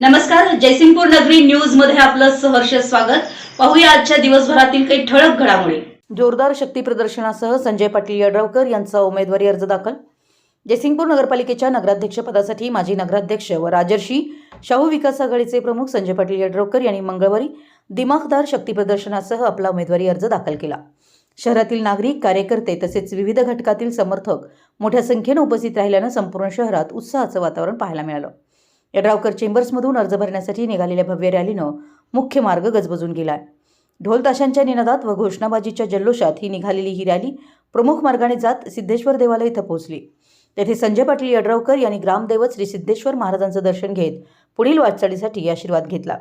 नमस्कार जयसिंगपूर नगरी न्यूजमध्ये आपलं सहर्ष स्वागत. पाहूया आजच्या दिवसभरातील काही ठळक घडामोडी. जोरदार शक्ती प्रदर्शनासह संजय पाटील यड्रावकर यांचा उमेदवारी अर्ज दाखल. जयसिंगपूर नगरपालिकेच्या नगराध्यक्ष पदासाठी माजी नगराध्यक्ष व राजर्षी शाहू विकास आघाडीचे प्रमुख संजय पाटील यड्रावकर यांनी मंगळवारी दिमाखदार शक्ती प्रदर्शनासह आपला उमेदवारी अर्ज दाखल केला. शहरातील नागरिक कार्यकर्ते तसेच विविध घटकातील समर्थक मोठ्या संख्येनं उपस्थित राहिल्यानं संपूर्ण शहरात उत्साहाचं वातावरण पाहायला मिळालं. यड्रावकर चेंबर्समधून अर्ज भरण्यासाठी निघालेल्या भव्य रॅलीनं मुख्य मार्ग गजबजून गेलाय. ढोल ताशांच्या निनादात व घोषणाबाजीच्या जल्लोषात ही निघालेली ही रॅली प्रमुख मार्गाने जात सिद्धेश्वर देवालय इथं पोहोचली. तेथे संजय पाटील यड्रावकर यांनी ग्रामदैवत श्री सिद्धेश्वर महाराजांचं दर्शन घेत पुढील वाटचालीसाठी आशीर्वाद घेतला.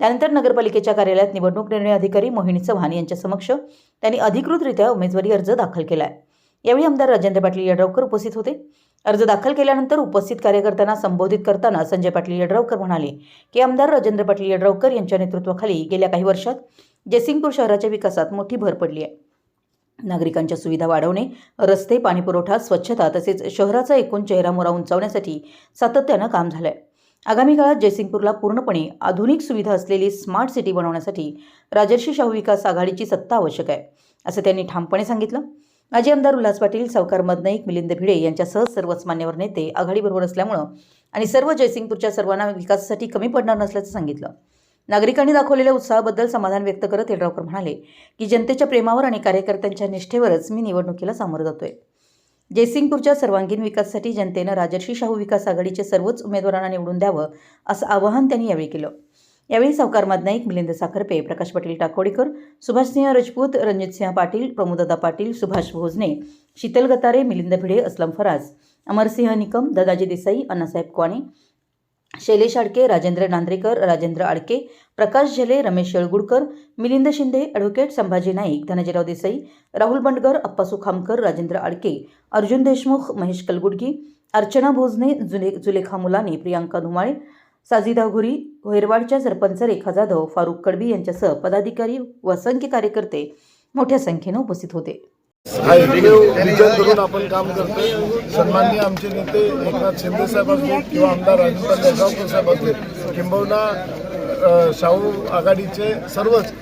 त्यानंतर नगरपालिकेच्या कार्यालयात निवडणूक निर्णय अधिकारी मोहिनी चव्हाण यांच्या समक्ष त्यांनी अधिकृतरित्या उमेदवारी अर्ज दाखल केलाय. यावेळी आमदार राजेंद्र पाटील यड्रावकर उपस्थित होते. अर्ज दाखल केल्यानंतर उपस्थित कार्यकर्त्यांना संबोधित करताना संजय पाटील यड्रावकर म्हणाले की आमदार राजेंद्र पाटील यड्रावकर यांच्या नेतृत्वाखाली गेल्या काही वर्षात जयसिंगपूर शहराच्या विकासात मोठी भर पडली आहे. नागरिकांच्या सुविधा वाढवणे रस्ते पाणीपुरवठा स्वच्छता तसेच शहराचा एकूण चेहरामोरा उंचावण्यासाठी सातत्यानं काम झालंय. आगामी काळात जयसिंगपूरला पूर्णपणे आधुनिक सुविधा असलेली स्मार्ट सिटी बनवण्यासाठी राजर्षी शाहू विकास आघाडीची सत्ता आवश्यक आहे असं त्यांनी ठामपणे सांगितलं. माजी आमदार उल्हास पाटील सावकार मदनाईक मिलिंद भिडे यांच्यासह सर्वच मान्यवर नेते आघाडीबरोबर असल्यामुळं आणि सर्व जयसिंगपूरच्या सर्वांना विकासासाठी कमी पडणार नसल्याचं सांगितलं. नागरिकांनी दाखवलेल्या उत्साहाबद्दल समाधान व्यक्त करत येड्रावकर म्हणाले की जनतेच्या प्रेमावर आणि कार्यकर्त्यांच्या निष्ठेवरच मी निवडणुकीला सामोरं जातोय. जयसिंगपूरच्या सर्वांगीण विकासासाठी जनतेनं राजर्षी शाहू विकास आघाडीचे सर्वच उमेदवारांना निवडून द्यावं असं आवाहन त्यांनी यावेळी केलं. यावेळी सावकार मदनाईक मिलिंद साखरपे प्रकाश पाटील टाकोडीकर सुभाषसिंह राजपूत रणजितसिंह पाटील प्रमोददा पाटील सुभाष भोजने शीतल गतारे मिलिंद भिडे असलम फराज अमरसिंह निकम दादाजी देसाई अण्णासाहेब क्वाणे शैलेश आडके राजेंद्र नांद्रेकर राजेंद्र आडके प्रकाश झेले रमेश येळगुडकर मिलिंद शिंदे ॲडव्होकेट संभाजी नाईक धनंजयराव देसाई राहुल बंडगर अप्पासू खामकर राजेंद्र आडके अर्जुन देशमुख महेश कलगुडगी अर्चना भोजने जुले जुलेखा मुलानी प्रियांका धुमाळे साजिदा घुरी भैरवाडच्या सरपंच रेखा जाधव फारुख कडबी यांच्यासह पदाधिकारी व असंख्य कार्यकर्ते मोठ्या संख्येनं उपस्थित होते. हा एकमेव विजन करून आपण काम करतोय. सन्माननीय आमचे नेते एकनाथ शिंदे साहेब असतील किंवा आमदार राजेंद्र जळगावकर साहेब असतील किंबहुना शाहू आघाडीचे सर्वच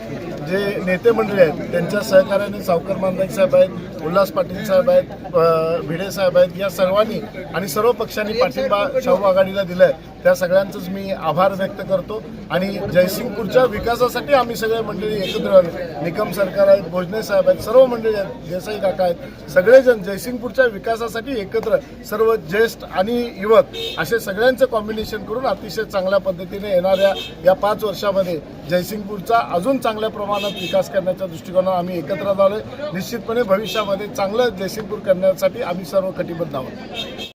जे नेते मंडळी आहेत त्यांच्या सहकार्याने सावकर मांदाईक साहेब आहेत उल्हास पाटील साहेब आहेत भिडे साहेब आहेत या सर्वांनी आणि सर्व पक्षांनी पाठिंबा शाहू आघाडीला दिलाय. त्या सगळ्यांचंच मी आभार व्यक्त करतो. आणि जयसिंगपूरच्या विकासासाठी आम्ही सगळे मंडळी एकत्र आलो. निकम सरकार आहेत भोजने साहेब आहेत सर्व मंडळी आहेत देसाई काका आहेत. सगळेजण जयसिंगपूरच्या विकासासाठी एकत्र सर्व ज्येष्ठ आणि युवक असे सगळ्यांचं कॉम्बिनेशन करून अतिशय चांगल्या पद्धतीने येणाऱ्या या पाच वर्षामध्ये जयसिंगपूरचा अजून चांगल्या प्रमाणात विकास करण्याच्या दृष्टिकोनात आम्ही एकत्र झालोय. निश्चितपणे भविष्यामध्ये चांगलं जयसिंगपूर करण्यासाठी आम्ही सर्व कटिबद्ध आहोत.